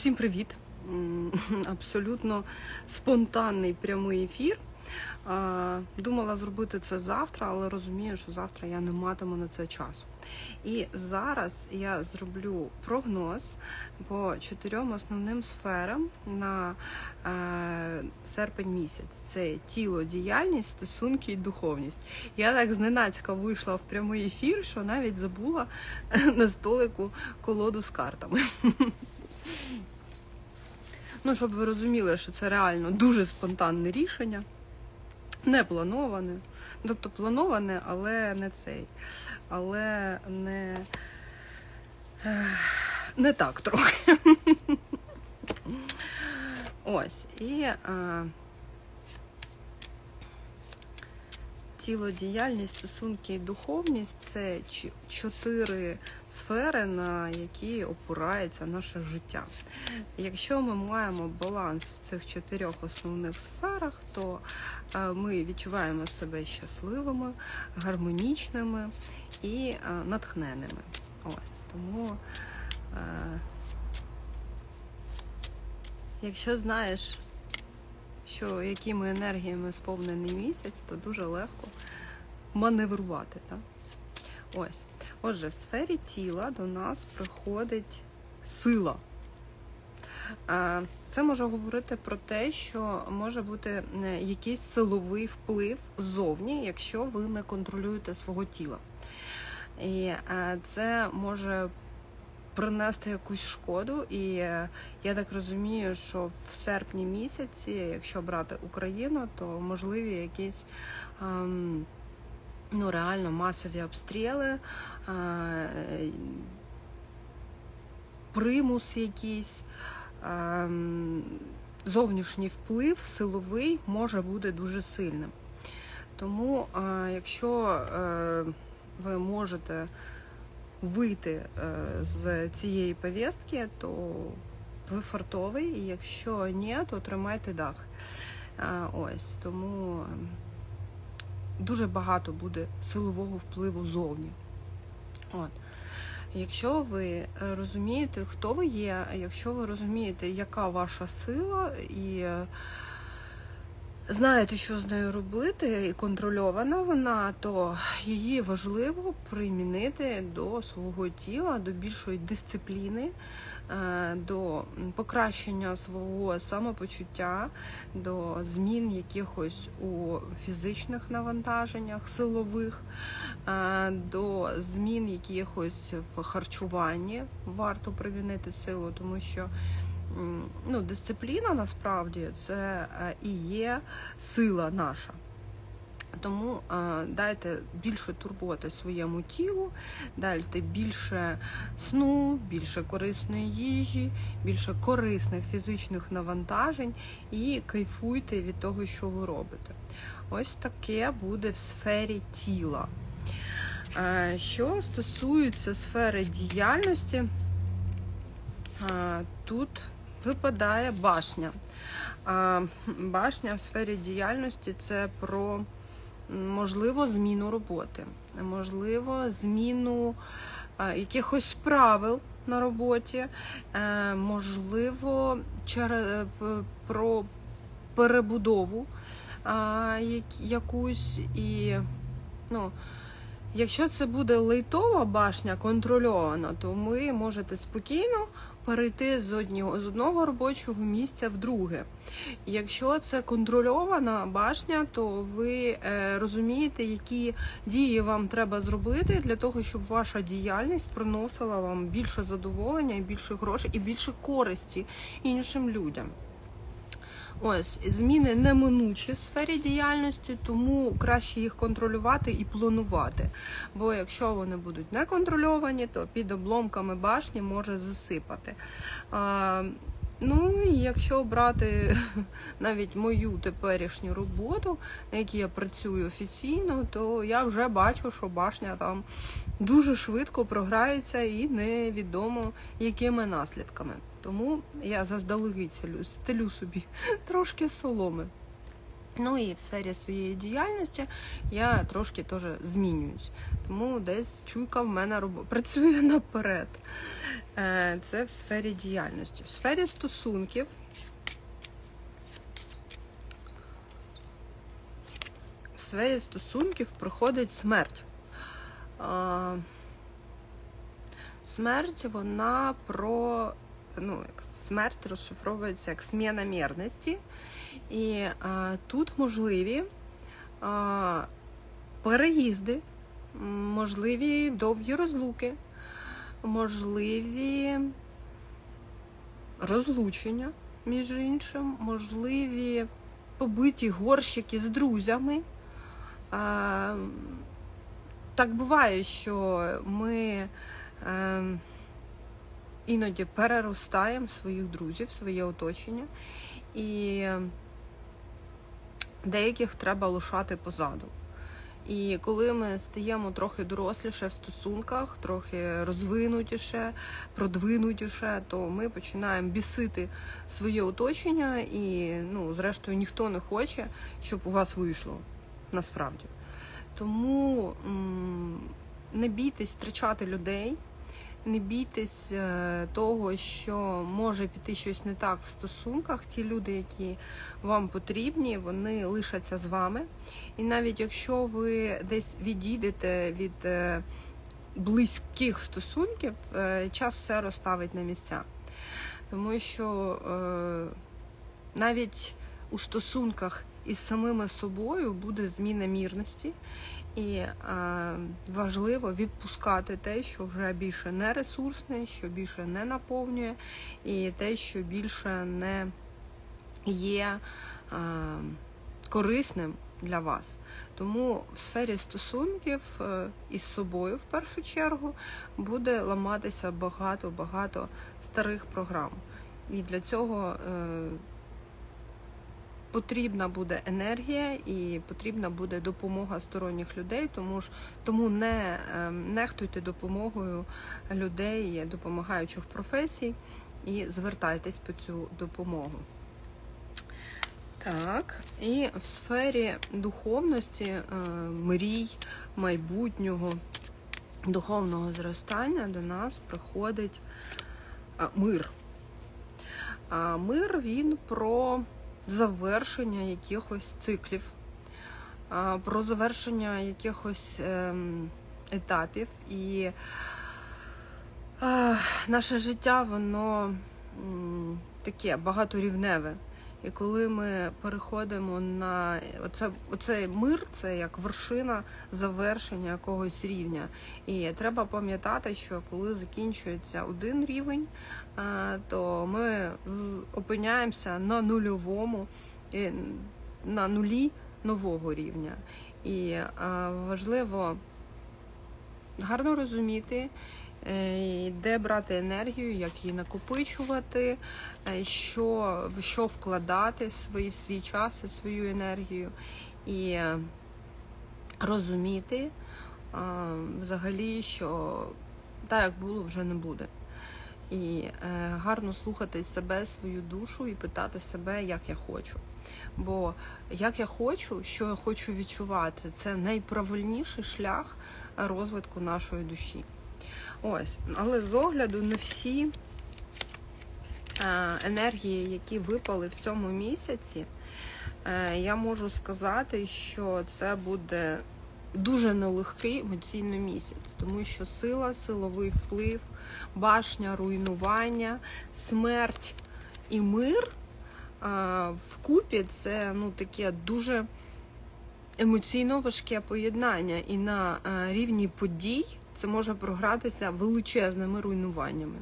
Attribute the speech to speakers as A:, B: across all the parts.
A: Всім привіт! Абсолютно спонтанний прямий ефір. Думала зробити це завтра, але розумію, що завтра я не матиму на це часу. І зараз я зроблю прогноз по чотирьом основним сферам на е, серпень місяць: це тіло, діяльність, стосунки і духовність. Я так зненацька вийшла в прямий ефір, що навіть забула на столику колоду з картами. Ну, щоб ви розуміли, що це реально дуже спонтанне рішення, не плановане. Тобто плановане, але не цей. Але не, не так трохи. Ось. І е, тіло, діяльність, стосунки і духовність це чотири сфери, на які опирається наше життя. Якщо ми маємо баланс в цих чотирьох основних сферах, то е, ми відчуваємо себе щасливими, гармонічними і е, натхненими. Ось тому, е, якщо знаєш, що якими енергіями сповнений місяць, то дуже легко маневрувати. Так? Ось. Отже, в сфері тіла до нас приходить сила. Е, Це може говорити про те, що може бути е, якийсь силовий вплив ззовні, якщо ви не контролюєте свого тіла. І е, це може принести якусь шкоду. І е, я так розумію, що в серпні місяці, якщо брати Україну, то можливі якісь. ем, Ну, реально масові обстріли, е, примус якийсь, ем, зовнішній вплив силовий може бути дуже сильним. Тому, е, якщо ви можете вийти е, з цієї повістки, то ви фартовий, і якщо ні, то тримайте дах. Е, Ось тому ем, дуже багато буде силового впливу зовні. От. Якщо ви е, розумієте, хто ви є, якщо ви розумієте, яка ваша сила, і знаєте, що з нею робити, і контрольована вона, то її важливо примінити до свого тіла, до більшої дисципліни, е, до покращення свого самопочуття, до змін якихось у фізичних навантаженнях, силових, е, до змін якихось в харчуванні варто примінити силу, тому що ну, дисципліна насправді це е, і є сила наша. Тому е, дайте більше турботи своєму тілу, дайте більше сну, більше корисної їжі, більше корисних фізичних навантажень і кайфуйте від того, що ви робите. Ось таке буде в сфері тіла. Е, Що стосується сфери діяльності, тут випадає башня. Е, Башня в сфері діяльності це про можливо зміну роботи, можливо, зміну якихось правил на роботі, е, можливо, через про перебудову якусь і ну. Якщо це буде лейтова башня контрольована, то ви можете спокійно перейти з одного, з одного робочого місця в друге. Якщо це контрольована башня, то ви е, розумієте, які дії вам треба зробити для того, щоб ваша діяльність приносила вам більше задоволення, і більше грошей і більше користі іншим людям. Ось зміни неминучі в сфері діяльності, тому краще їх контролювати і планувати. Бо якщо вони будуть не контрольовані, то під обломками башні може засипати. Ну і якщо брати навіть мою теперішню роботу, на якій я працюю офіційно, то я вже бачу, що башня там дуже швидко програється і невідомо якими наслідками. Тому я заздалегідь стелю собі трошки соломи. Ну і в сфері своєї діяльності я трошки теж змінююсь. Тому десь чуйка в мене роб... працює наперед. Е, Це в сфері діяльності. В сфері стосунків. В сфері стосунків проходить смерть. Е, Смерть, вона про ну, смерть розшифровується як зміна мірності. І а, тут можливі а, переїзди, можливі довгі розлуки, можливі розлучення, між іншим, можливі побиті горщики з друзями. А, так буває, що ми а, іноді переростаємо своїх друзів, своє оточення. І деяких треба лишати позаду. І коли ми стаємо трохи доросліше в стосунках, трохи розвинутіше, продвинутіше, то ми починаємо бісити своє оточення, і ну, зрештою ніхто не хоче, щоб у вас вийшло насправді. Тому м- не бійтесь втрачати людей. Не бійтесь е, того, що може піти щось не так в стосунках. Ті люди, які вам потрібні, вони лишаться з вами. І навіть якщо ви десь відійдете від е, близьких стосунків, е, час все розставить на місця. Тому що навіть у стосунках із самими собою буде зміна мірності. І е, важливо відпускати те, що вже більше не ресурсне, що більше не наповнює, і те, що більше не є е, корисним для вас. Тому в сфері стосунків е, із собою в першу чергу буде ламатися багато-багато старих програм. І для цього е, потрібна буде енергія і потрібна буде допомога сторонніх людей, тому ж тому не ем, нехтуйте допомогою людей, допомагаючих професій, і звертайтесь по цю допомогу. Так, і в сфері духовності, е, мрій, майбутнього, духовного зростання до нас приходить мир. А мир він про завершення якихось циклів, про завершення якихось ем, етапів. І наше життя, воно таке багаторівневе. І коли ми переходимо на оце, оцей мир, це як вершина завершення якогось рівня. І треба пам'ятати, що коли закінчується один рівень, то ми опиняємося на нульовому, на нулі нового рівня. І важливо гарно розуміти. Е, де брати енергію, як її накопичувати, е, що, в що вкладати свій, свій час і свою енергію, і розуміти взагалі, що так, як було, вже не буде. І е, гарно слухати себе, свою душу і питати себе, як я хочу. Бо як я хочу, що я хочу відчувати, це найправильніший шлях розвитку нашої душі. Ось, але з огляду на всі е, енергії, які випали в цьому місяці, е, я можу сказати, що це буде дуже нелегкий емоційний місяць, тому що сила, силовий вплив, башня, руйнування, смерть і мир е, вкупі це ну, таке дуже емоційно важке поєднання. І на рівні подій це може програтися величезними руйнуваннями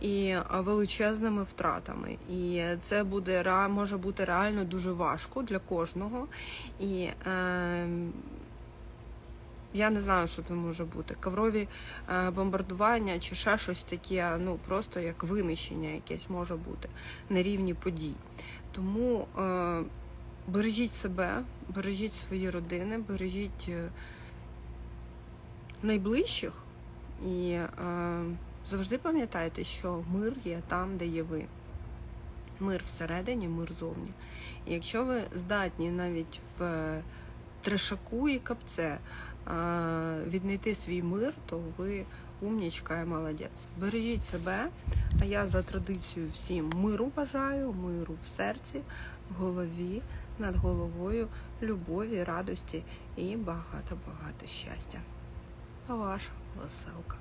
A: і величезними втратами. І це буде може бути реально дуже важко для кожного. І е, я не знаю, що це може бути. Каврові е, бомбардування чи ще щось таке, ну просто як винищення якесь може бути на рівні подій. Тому е, бережіть себе, бережіть свої родини, бережіть. Найближчих і е, завжди пам'ятайте, що мир є там, де є ви. Мир всередині, мир зовні. І якщо ви здатні навіть в е, трешаку і капце е, віднайти свій мир, то ви умнічка і молодець. Бережіть себе, а я за традицією всім миру бажаю, миру в серці, в голові, над головою, любові, радості і багато-багато щастя. Ваша веселка.